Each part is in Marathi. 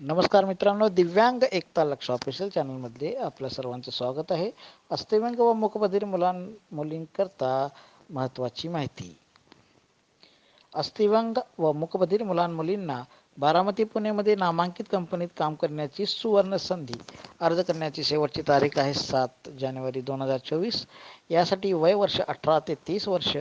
नमस्कार मित्रांनो दिव्यांग एकता लक्ष ऑफिशियल चॅनलमध्ये आपल्या सर्वांचं स्वागत आहे. अस्थिव्यंग व मुखबधीर मुलां मुलींकरता महत्त्वाची माहिती. अस्थिव्यंग व मुखबधीर मुलांमुलींना बारामती पुणेमध्ये नामांकित कंपनीत काम करण्याची सुवर्ण संधी अर्ज करण्याची शेवटची तारीख आहे सात जानेवारी दोन हजार चोवीस. यासाठी वय वर्ष अठरा ते तीस वर्ष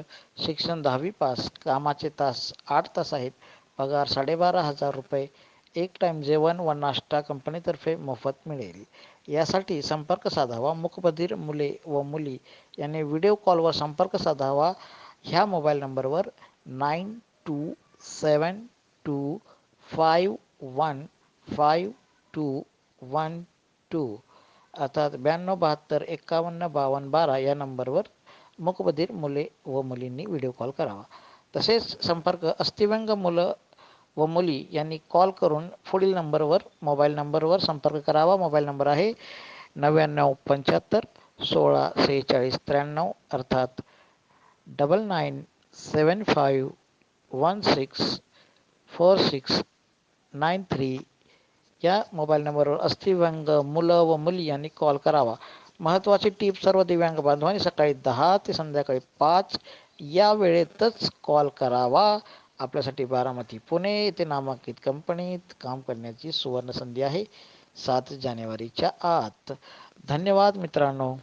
शिक्षण दहावी पास कामाचे तास आठ तास आहेत पगार साडेबारा हजार रुपये एक टाईम जेवण व नाश्ता कंपनीतर्फे मोफत मिळेल. यासाठी संपर्क साधावा मुखबधीर मुले व मुली यांनी व्हिडिओ कॉलवर संपर्क साधावा. ह्या मोबाईल नंबरवर nine two seven two five one five two one two अर्थात ब्याण्णव बहात्तर एकावन्न बावन्न बारा या नंबरवर मूकबधीर मुले व मुलींनी व्हिडिओ कॉल करावा. तसेच संपर्क अस्थिव्यंग मुलं व मुली यांनी कॉल करून पुढील नंबरवर मोबाईल नंबरवर संपर्क करावा. मोबाईल नंबर आहे नव्याण्णव पंच्याहत्तर सोळा सेहेचाळीस त्र्याण्णव अर्थात double nine seven five one six four six nine three या मोबाईल नंबरवर अस्थिव्यंग मुलं व मुली यांनी कॉल करावा. महत्त्वाची टीप सर्व दिव्यांग बांधवांनी सकाळी दहा ते संध्याकाळी पाच या वेळेतच कॉल करावा. आपल्यासाठी बारामती पुणे येथे नामांकित कंपनीत काम करण्याची सुवर्ण संधी आहे. सात जानेवारीच्या आत. धन्यवाद मित्रांनो.